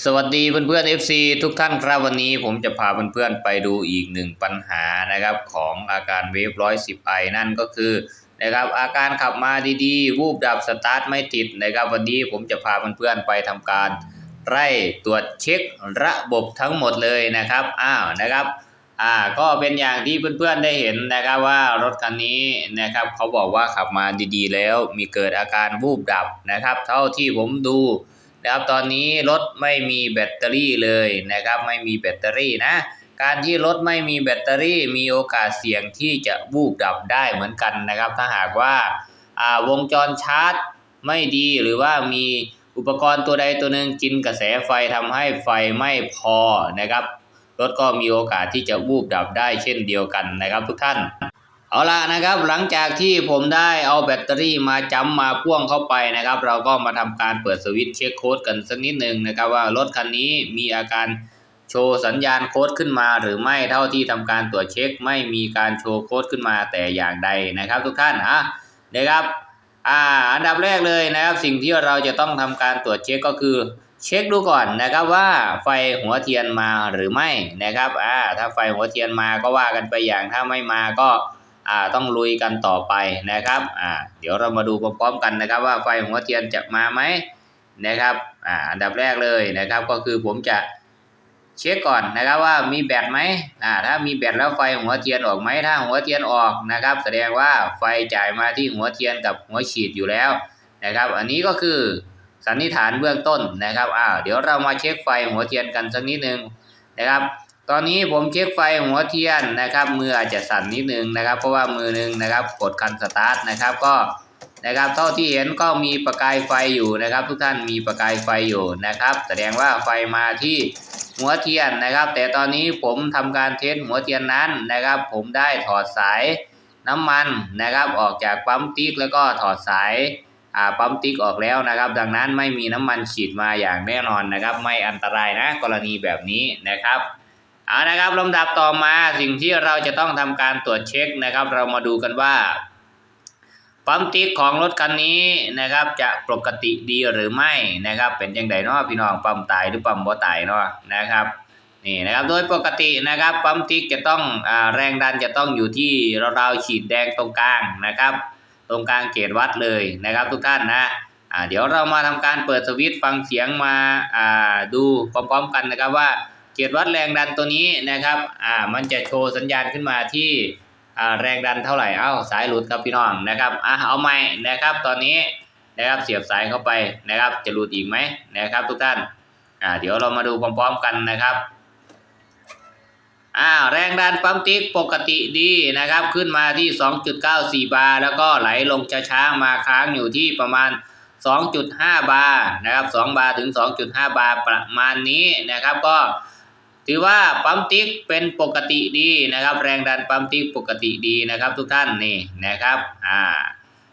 สวัสดีเพื่อนๆ FC ทุกท่านครับวันนี้ผมจะพาเพื่อนๆไปดูอีกหนึ่งปัญหานะครับของอาการเวฟร้อยสิบไอนั่นก็คือนะครับอาการขับมาดีๆ วูบดับสตาร์ทไม่ติดนะครับวันนี้ผมจะพาเพื่อนๆไปทำการ ไล่ตรวจเช็คระบบทั้งหมดเลยนะครับอ้าวนะครับอ่าก็เป็นอย่างที่เพื่อนๆได้เห็นนะครับว่ารถคันนี้นะครับเขาบอกว่าขับมาดีๆ แล้วมีเกิดอาการวูบดับนะครับ เท่าที่ผมดู นะครับตอนนี้รถไม่มีแบตเตอรี่เลยนะครับไม่มีแบตเตอรี่นะ การที่รถไม่มีแบตเตอรี่มีโอกาสเสี่ยงที่จะวูบดับได้เหมือนกันนะครับ ถ้าหากว่าอ่าวงจรชาร์จไม่ดีหรือว่ามีอุปกรณ์ตัวใดตัวหนึ่งกินกระแสไฟทำให้ไฟไม่พอนะครับรถก็มีโอกาสที่จะวูบดับได้เช่นเดียวกันนะครับทุกท่าน เอาละนะครับ หลังจากที่ผมได้เอาแบตเตอรี่มาจำมาพ่วงเข้าไปนะครับ เราก็มาทำการเปิดสวิตช์เช็คโค้ดกันสักนิดหนึ่งนะครับ ว่ารถคันนี้มีอาการโชว์สัญญาณโค้ดขึ้นมาหรือไม่เท่าที่ทำการตรวจเช็คไม่มีการโชว์โค้ดขึ้นมาแต่อย่างใดนะครับ ทุกท่านอะนะครับอ่าอันดับแรกเลยนะครับ สิ่งที่เราจะต้องทำการตรวจเช็คก็คือเช็คดูก่อนนะครับว่าไฟหัวเทียนมาหรือไม่นะครับอ่าถ้าไฟหัวเทียนมาก็ว่ากันไปอย่างถ้าไม่มาก็ อ่าต้องลุยกันต่อไปนะครับอ่าเดี๋ยวเรามาดูพร้อมๆกันนะครับ ว่าไฟหัวเทียนจะมาไหมนะครับอ่าอันดับแรกเลยนะครับ ก็คือผมจะเช็คก่อนนะครับว่ามีแบตไหมอ่าถ้ามีแบตแล้วไฟหัวเทียนออกไหมถ้าหัวเทียนออกนะครับ แสดงว่าไฟจ่ายมาที่หัวเทียนกับหัวฉีดอยู่แล้วนะครับ อันนี้ก็คือสันนิษฐานเบื้องต้นนะครับอ้าวเดี๋ยวเรามาเช็คไฟหัวเทียนกันสักนิดนึงนะครับ ตอนนี้ผมเช็คไฟหัวเทียนนะครับ มืออาจจะสั่นนิดนึงนะครับ เพราะว่ามือหนึงนะครับกดคันสตาร์ทนะครับก็นะครับเท่าที่เห็นก็มีประกายไฟอยู่นะครับ ทุกท่านมีประกายไฟอยู่นะครับ แสดงว่าไฟมาที่หัวเทียนนะครับ แต่ตอนนี้ผมทำการเทสหัวเทียนนั้นนะครับ ผมได้ถอดสายน้ำมันนะครับ ออกจากปั๊มติ๊กแล้วก็ถอดสายอ่าปั๊มติ๊กออกแล้วนะครับ ดังนั้นไม่มีน้ำมันฉีดมาอย่างแน่นอนนะครับ ไม่อันตรายนะกรณีแบบนี้นะครับ เอานะครับลำดับต่อมาสิ่งที่เราจะต้องทำการตรวจเช็คนะครับ เรามาดูกันว่าปั๊มติ๊กของรถคันนี้นะครับ จะปกติดีหรือไม่นะครับ เป็นยังไงเนาะพี่น้องปั๊มตายหรือปั๊มบ่ตายเนาะนะครับนี่นะครับโดยปกตินะครับปั๊มติ๊กจะต้องอแรงดันจะต้องอยู่ที่ราวๆขีดแดงตรงกลางนะครับ ตรงกลางเกจวัดเลยนะครับ ทุกท่านนะเดี๋ยวเรามาทำการเปิดสวิตช์ฟังเสียงมาาดูพร้อมๆกันนะครับว่า เกียรวัดแรงดันตัวนี้นะครับอ่ามันจะโชว์สัญญาณขึ้นมาที่อ่าแรงดันเท่าไหร่เอ้าสายหลุดครับพี่น้องนะครับอะเอาใหม่นะครับตอนนี้นะครับเสียบสายเข้าไปนะครับ จะหลุดอีกไหมนะครับ ทุกท่านอ่าเดี๋ยวเรามาดูพร้อมๆกันนะครับอ่าแรงดันปั๊มติ๊กปกติดีนะครับ ขึ้นมาที่ 2.94 บาร์ แล้วก็ไหลลงช้าๆมาค้างอยู่ที่ประมาณ 2.5 บาร์นะครับ 2 บาร์ถึง 2.5 บาร์ประมาณนี้นะครับ ก็ ถือว่าปั๊มติ๊กเป็นปกติดีนะครับ แรงดันปั๊มติ๊กปกติดีนะครับ ทุกท่านนี่นะครับอ่า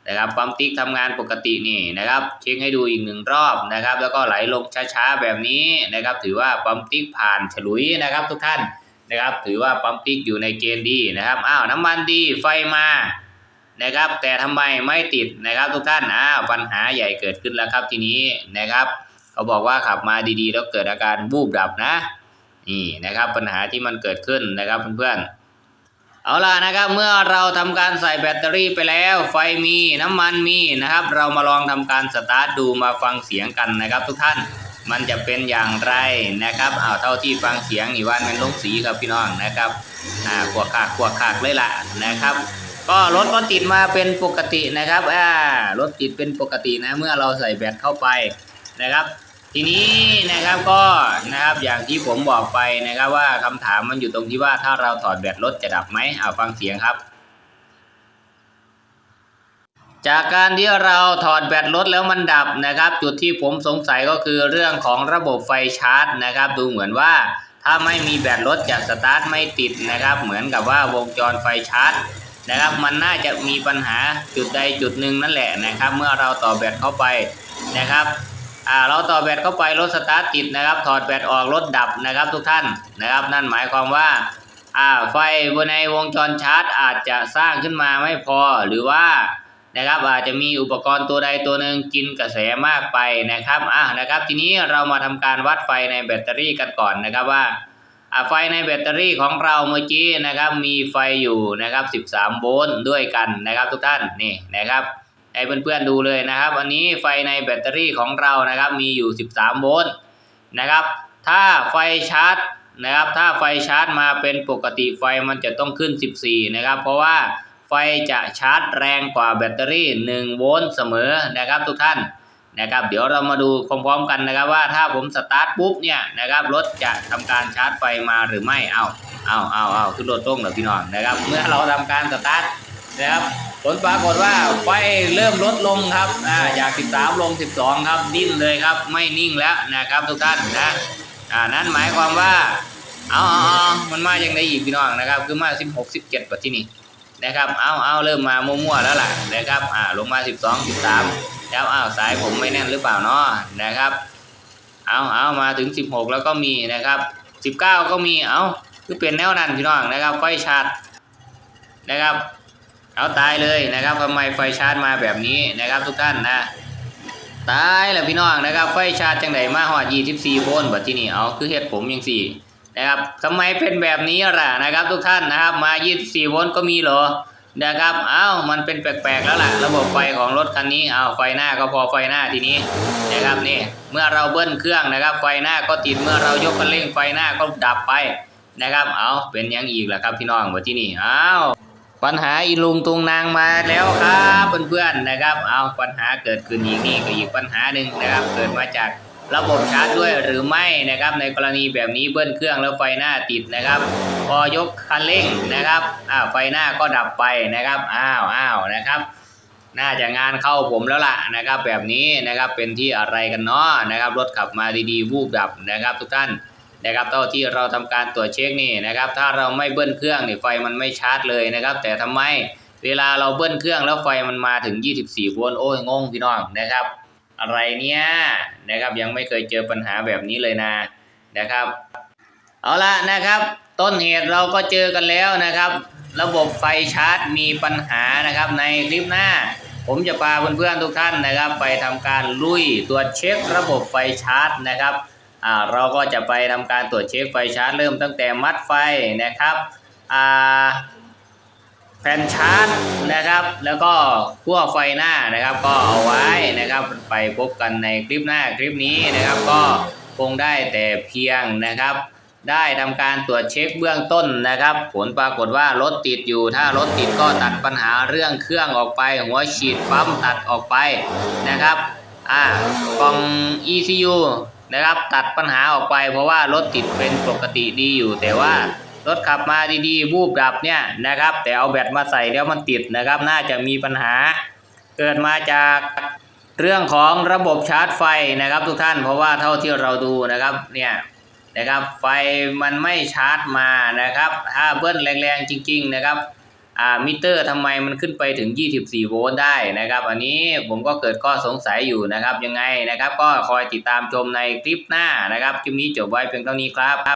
นะครับปั๊มติ๊กทำงานปกตินี่นะครับ เช็คให้ดูอีกหนึ่งรอบนะครับ แล้วก็ไหลลงช้าๆแบบนี้นะครับ ถือว่าปั๊มติ๊กผ่านฉลุยนะครับ ทุกท่านนะครับ ถือว่าปั๊มติ๊กอยู่ในเกณฑ์ดีนะครับอ้าวน้ำมันดีไฟมานะครับ แต่ทำไมไม่ติดนะครับ ทุกท่านอ้าวปัญหาใหญ่เกิดขึ้นแล้วครับทีนี้นะครับ เขาบอกว่าขับมาดีๆ แล้วเกิดอาการวูบดับนะ นี่นะครับปัญหาที่มันเกิดขึ้นนะครับเพื่อนๆ เอาล่ะนะครับเมื่อเราทำการใส่แบตเตอรี่ไปแล้ว ไฟมีน้ำมันมีนะครับ เรามาลองทำการสตาร์ทดูมาฟังเสียงกันนะครับ ทุกท่านมันจะเป็นอย่างไรนะครับเอาเท่าที่ฟังเสียงนี่ว่ามันลงสีครับพี่น้องนะครับอ่าขวกขากขวกขากเลยล่ะนะครับ ก็รถก็ติดมาเป็นปกตินะครับอ่ารถติดเป็นปกตินะเมื่อเราใส่แบตเข้าไปนะครับ ทีนี้นะครับก็นะครับอย่างที่ผมบอกไปนะครับว่าคำถามมันอยู่ตรงที่ว่าถ้าเราถอดแบตรถจะดับไหมเอาฟังเสียงครับ จากการที่เราถอดแบตรถแล้วมันดับนะครับ จุดที่ผมสงสัยก็คือเรื่องของระบบไฟชาร์จนะครับ ดูเหมือนว่าถ้าไม่มีแบตรถจะสตาร์ทไม่ติดนะครับ เหมือนกับว่าวงจรไฟชาร์จนะครับ มันน่าจะมีปัญหาจุดใดจุดหนึ่งนั่นแหละนะครับ เมื่อเราต่อแบตเข้าไปนะครับ อ่าเราต่อแบตเข้าไปรถสตาร์ทติดนะครับ ถอดแบตออกรถดับนะครับ ทุกท่านนะครับ นั่นหมายความว่าอ่าไฟบนในวงจรชาร์จ อาจจะสร้างขึ้นมาไม่พอหรือว่านะครับอาจจะมีอุปกรณ์ตัวใดตัวหนึ่งกินกระแสมากไปนะครับอะนะครับ ทีนี้เรามาทำการวัดไฟในแบตเตอรี่กันก่อนนะครับว่าไฟในแบตเตอรี่ของเราเมื่อกี้นะครับ มีไฟอยู่นะครับ 13 โวลต์ด้วยกันนะครับ ทุกท่านนี่นะครับ ให้เพื่อนๆดูเลยนะครับอันนี้ไฟในแบตเตอรี่ของเรานะครับมีอยู่ 13 โวลต์นะครับ ถ้าไฟชาร์จนะครับ ถ้าไฟชาร์จมาเป็นปกติไฟมันจะต้องขึ้น 14 นะครับ เพราะว่าไฟจะชาร์จแรงกว่าแบตเตอรี่ 1 โวลต์เสมอนะครับทุกท่านนะครับ เดี๋ยวเรามาดูพร้อมๆกันนะครับว่าถ้าผมสตาร์ทปุ๊บเนี่ยนะครับรถจะทำการชาร์จไฟมาหรือไม่เอาเอาเอาเอาขึ้นรถตรงเหรอพี่น้องนะครับ เมื่อเราทำการสตาร์ทนะครับ ผลปรากฏว่าไฟเริ่มลดลงครับอ่าจาก 13 ลง 12 ครับดิ้นเลยครับ ไม่นิ่งแล้วนะครับทุกท่านนะอ่านั้นหมายความว่าเอาเอาเอามันมาอย่างไรอีกพี่น้องนะครับ คือมาสิบหกสิบเจ็ดปัจจุบันนะครับเอาเอาเริ่มมามั่วๆแล้วล่ะนะครับอ่าลงมาสิบสองสิบสามแล้วอ้าวสายผมไม่แน่นหรือเปล่าเนาะนะครับเอาเอามาถึงสิบหกแล้วก็มีนะครับสิบเก้าก็มีเอาคือเปลี่ยนแนวนั้นพี่น้องนะครับไฟชาร์จนะครับ เอาตายเลยนะครับทำไมไฟชาร์จมาแบบนี้นะครับทุกท่านนะตายแล้วพี่น้องนะครับ ไฟชาร์จจังไดมาฮอด24โวลต์บัดที่นี่เอาคือเฮ็ดผมจังซี่นะครับทำไมเป็นแบบนี้ล่ะนะครับ ทุกท่านนะครับ มา24โวลต์ก็มีเหรอนะครับเอ้ามันเป็นแปลกๆแล้วล่ะ ระบบไฟของรถคันนี้เอาไฟหน้าก็พอไฟหน้าทีนี้นะครับนี่เมื่อเราเบิ้ลเครื่องนะครับ ไฟหน้าก็ติดเมื่อเรายกคันเร่งไฟหน้าก็ดับไปนะครับ เอาเป็นยังอีกล่ะครับพี่น้องบัดที่นี่อ้าว ปัญหาอีลุงตุงนางมาแล้วครับเพื่อนๆนะครับ เอาปัญหาเกิดขึ้นอีกนี่ก็อีกปัญหาหนึ่งนะครับ เกิดมาจากระบบชาร์จด้วยหรือไม่นะครับ ในกรณีแบบนี้เบิ้ลเครื่องแล้วไฟหน้าติดนะครับ พอยกคันเร่งนะครับอ้าวไฟหน้าก็ดับไปนะครับอ้าวอ้าวนะครับ น่าจะงานเข้าผมแล้วล่ะนะครับ แบบนี้นะครับเป็นที่อะไรกันเนาะนะครับ รถขับมาดีๆ วูบดับนะครับ ทุกท่าน นะครับเท่าที่เราทำการตรวจเช็คนี่นะครับ ถ้าเราไม่เบิ้ลเครื่องนี่ไฟมันไม่ชาร์จเลยนะครับ แต่ทำไมเวลาเราเบิ้ลเครื่องแล้วไฟมันมาถึง 24 โวลต์โอ้ยงงพี่น้องนะครับ อะไรเนี่ยนะครับยังไม่เคยเจอปัญหาแบบนี้เลยนะนะครับ เอาละนะครับ ต้นเหตุเราก็เจอกันแล้วนะครับ ระบบไฟชาร์จมีปัญหานะครับในคลิปหน้า ผมจะพาเพื่อนๆทุกท่านนะครับ ไปทำการลุยตรวจเช็คระบบไฟชาร์จนะครับ อ่าเราก็จะไปทำการตรวจเช็คไฟชาร์จเริ่มตั้งแต่มัดไฟนะครับอ่าแผ่นชาร์จนะครับ แล้วก็ขั้วไฟหน้านะครับ ก็เอาไว้นะครับ ไปพบกันในคลิปหน้าคลิปนี้นะครับ ก็คงได้แต่เพียงนะครับ ได้ทำการตรวจเช็คเบื้องต้นนะครับ ผลปรากฏว่ารถติดอยู่ ถ้ารถติดก็ตัดปัญหาเรื่องเครื่องออกไป หัวฉีดปั๊มตัดออกไปนะครับอ่ากล่อง ECU นะครับตัดปัญหาออกไปเพราะว่ารถติดเป็นปกติดีอยู่ แต่ว่ารถขับมาดีๆวูบดับเนี่ยนะครับ แต่เอาแบตมาใส่แล้วมันติดนะครับ น่าจะมีปัญหาเกิดมาจากเรื่องของระบบชาร์จไฟนะครับ ทุกท่านเพราะว่าเท่าที่เราดูนะครับเนี่ยนะครับไฟมันไม่ชาร์จมานะครับ ถ้าเบิ้ลแรงๆจริง ๆ นะครับ อ่ามิเตอร์ทำไมมันขึ้นไปถึง 24 โวลต์ได้นะครับ อันนี้ผมก็เกิดข้อสงสัยอยู่นะครับ ยังไงนะครับ ก็คอยติดตามชมในคลิปหน้านะครับ คลิปนี้จบไว้เพียงเท่านี้ครับ